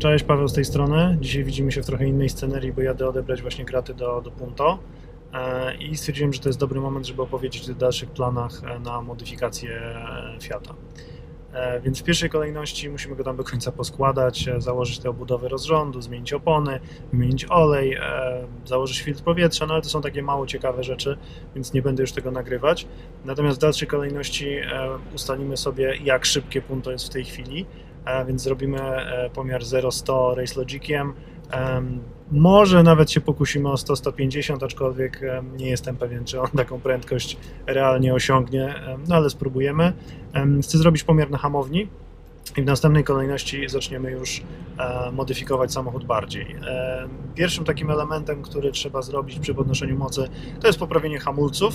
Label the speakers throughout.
Speaker 1: Cześć, Paweł z tej strony. Dzisiaj widzimy się w trochę innej scenerii, bo jadę odebrać właśnie kraty do, do Punto e, i stwierdziłem, że to jest dobry moment, żeby opowiedzieć o dalszych planach e, na modyfikację e, Fiata. Więc w pierwszej kolejności musimy go tam do końca poskładać, założyć te obudowy rozrządu, zmienić opony, wymienić olej, założyć filtr powietrza, no ale to są takie mało ciekawe rzeczy, więc nie będę już tego nagrywać. Natomiast w dalszej kolejności ustalimy sobie, jak szybkie Punto jest w tej chwili, więc zrobimy e, pomiar 0-100 Race Logiciem. Em, Może nawet się pokusimy o 100-150, aczkolwiek nie jestem pewien, czy on taką prędkość realnie osiągnie, no ale spróbujemy. Em, Chcę zrobić pomiar na hamowni i w następnej kolejności zaczniemy już e, modyfikować samochód bardziej. E, Pierwszym takim elementem, który trzeba zrobić przy podnoszeniu mocy, to jest poprawienie hamulców,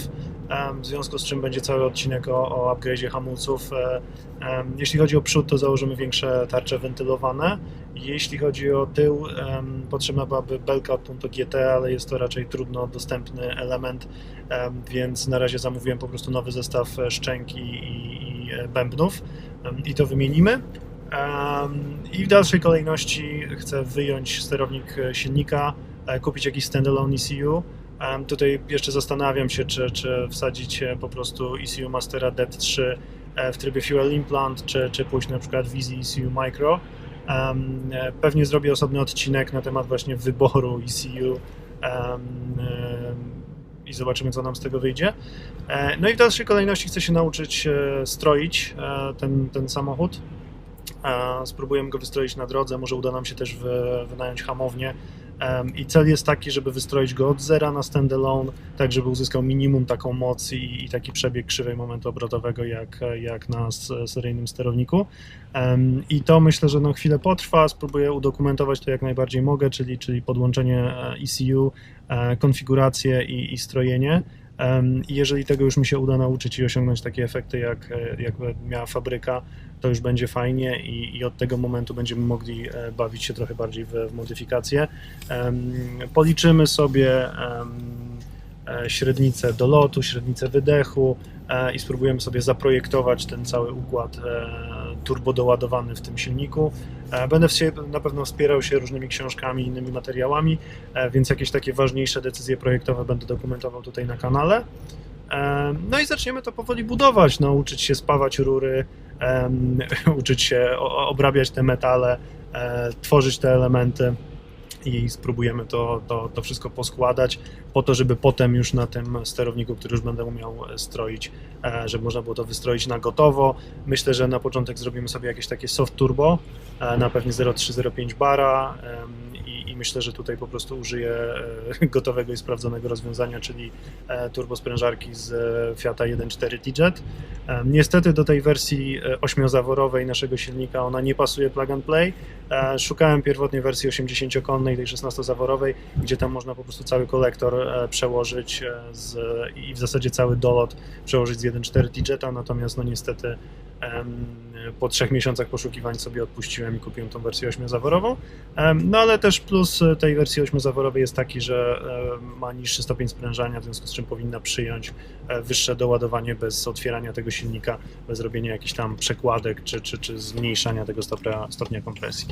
Speaker 1: em, w związku z czym będzie cały odcinek o, o upgrade'zie hamulców. E, Jeśli chodzi o przód, to założymy większe tarcze wentylowane. Jeśli chodzi o tył, potrzebna byłaby belka od Punto GT, ale jest to raczej trudno dostępny element, em, więc na razie zamówiłem po prostu nowy zestaw e, szczęki i, i e, bębnów i to wymienimy. I w dalszej kolejności chcę wyjąć sterownik e, silnika, e, kupić jakiś standalone ECU. Tutaj jeszcze zastanawiam się, czy, czy wsadzić e, po prostu ECU Mastera DET3 e, w trybie Fuel Implant, czy, czy pójść na przykład w Easy ECU Micro. Pewnie zrobię osobny odcinek na temat właśnie wyboru ECU i zobaczymy, co nam z tego wyjdzie. E, No i w dalszej kolejności chcę się nauczyć e, stroić e, ten, ten samochód. Spróbujemy go wystroić na drodze, może uda nam się też wy, wynająć hamownię. I cel jest taki, żeby wystroić go od zera na standalone, tak żeby uzyskał minimum taką moc i, i taki przebieg krzywej momentu obrotowego jak, jak na seryjnym sterowniku. I to myślę, że no chwilę potrwa. Spróbuję udokumentować to jak najbardziej mogę, czyli, czyli podłączenie e, ECU, e, konfigurację i, i strojenie. I jeżeli tego już mi się uda nauczyć i osiągnąć takie efekty, jak, e, jak miała fabryka, to już będzie fajnie i, i od tego momentu będziemy mogli e, bawić się trochę bardziej w, w modyfikację. Em, Policzymy sobie e, średnicę dolotu, średnicę wydechu i spróbujemy sobie zaprojektować ten cały układ e, turbodoładowany w tym silniku. E, Będę się na pewno wspierał się różnymi książkami, innymi materiałami, e, więc jakieś takie ważniejsze decyzje projektowe będę dokumentował tutaj na kanale. E, No i zaczniemy to powoli budować, no, uczyć się spawać rury, em, uczyć się obrabiać te metale, tworzyć te elementy i spróbujemy to, to, to wszystko poskładać po to, żeby potem już na tym sterowniku, który już będę umiał e, stroić, e, żeby można było to wystroić na gotowo. Myślę, że na początek zrobimy sobie jakieś takie soft turbo, e, na pewnie 0,3-0,5 bara myślę, że tutaj po prostu użyję e, gotowego i sprawdzonego rozwiązania, czyli e, turbosprężarki z e, Fiata 1.4 T-Jet. Niestety do tej wersji ośmiozaworowej naszego silnika ona nie pasuje plug and play. Szukałem pierwotnie wersji 80-konnej, tej 16-zaworowej, gdzie tam można po prostu cały kolektor przełożyć z, i w zasadzie cały dolot przełożyć z 1.4 T-Jeta, natomiast no niestety po trzech miesiącach poszukiwań sobie odpuściłem i kupiłem tą wersję ośmiozaworową. Em, No ale też plus e, tej wersji ośmiozaworowej jest taki, że e, ma niższy stopień sprężania, w związku z czym powinna przyjąć e, wyższe doładowanie bez otwierania tego silnika, bez robienia jakichś tam przekładek czy, czy, czy zmniejszania tego stopnia, stopnia kompresji.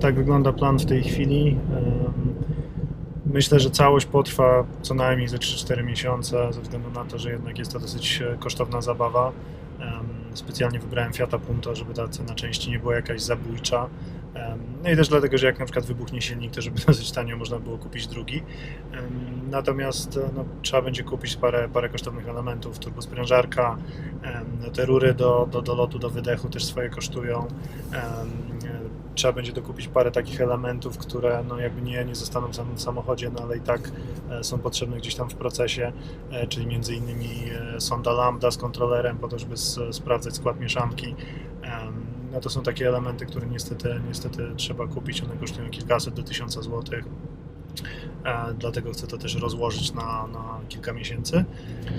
Speaker 1: Tak wygląda plan w tej chwili. Myślę, że całość potrwa co najmniej ze 3-4 miesiące, ze względu na to, że jednak jest to dosyć kosztowna zabawa. Specjalnie wybrałem Fiata Punto, żeby ta cena części nie była jakaś zabójcza. No i też dlatego, że jak na przykład wybuchnie silnik, to żeby dosyć tanio można było kupić drugi. Natomiast e, no, trzeba będzie kupić parę, parę kosztownych elementów, turbosprężarka, no, te rury do, do, do lotu, do wydechu też swoje kosztują. E, Trzeba będzie dokupić parę takich elementów, które no, jakby nie, nie zostaną w samym samochodzie, no, ale i tak e, są potrzebne gdzieś tam w procesie, czyli między innymi sonda lambda z kontrolerem po to, żeby sprawdzać skład mieszanki. No to są takie elementy, które niestety, niestety trzeba kupić, one kosztują kilkaset do tysiąca złotych. E, Dlatego chcę to też rozłożyć na, na kilka miesięcy.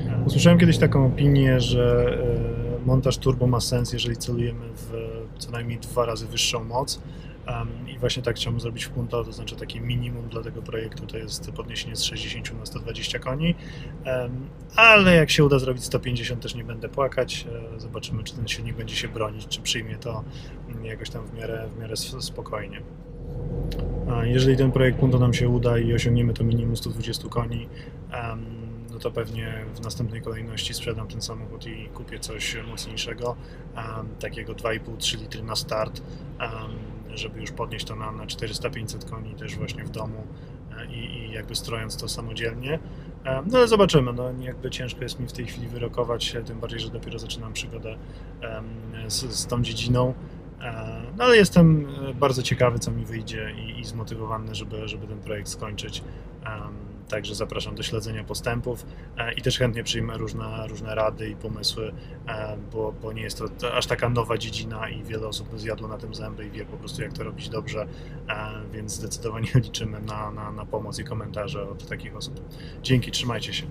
Speaker 1: E, Usłyszałem kiedyś taką opinię, że e, montaż turbo ma sens, jeżeli celujemy w co najmniej dwa razy wyższą moc. Um, I właśnie tak chciałbym zrobić w Punto, to znaczy takie minimum dla tego projektu to jest podniesienie z 60 na 120 koni, um, ale jak się uda zrobić 150 też nie będę płakać, e, zobaczymy czy ten silnik będzie się bronić, czy przyjmie to mm, jakoś tam w miarę, w miarę spokojnie. A Jeżeli ten projekt Punto nam się uda i osiągniemy to minimum 120 koni, em, no to pewnie w następnej kolejności sprzedam ten samochód i kupię coś mocniejszego, em, takiego 2,5-3 litry na start, em, żeby już podnieść to na, na 400-500 koni też właśnie w domu e, i, i jakby strojąc to samodzielnie. Em, No ale zobaczymy, no jakby ciężko jest mi w tej chwili wyrokować, e, tym bardziej, że dopiero zaczynam przygodę z, z tą dziedziną. E, No ale jestem e, bardzo ciekawy, co mi wyjdzie i, i zmotywowany, żeby, żeby ten projekt skończyć. Także zapraszam do śledzenia postępów e, i też chętnie przyjmę różne, różne rady i pomysły, e, bo, bo nie jest to to aż taka nowa dziedzina i wiele osób zjadło na tym zęby i wie po prostu, jak to robić dobrze, e, więc zdecydowanie liczymy na, na, na pomoc i komentarze od takich osób. Dzięki, trzymajcie się.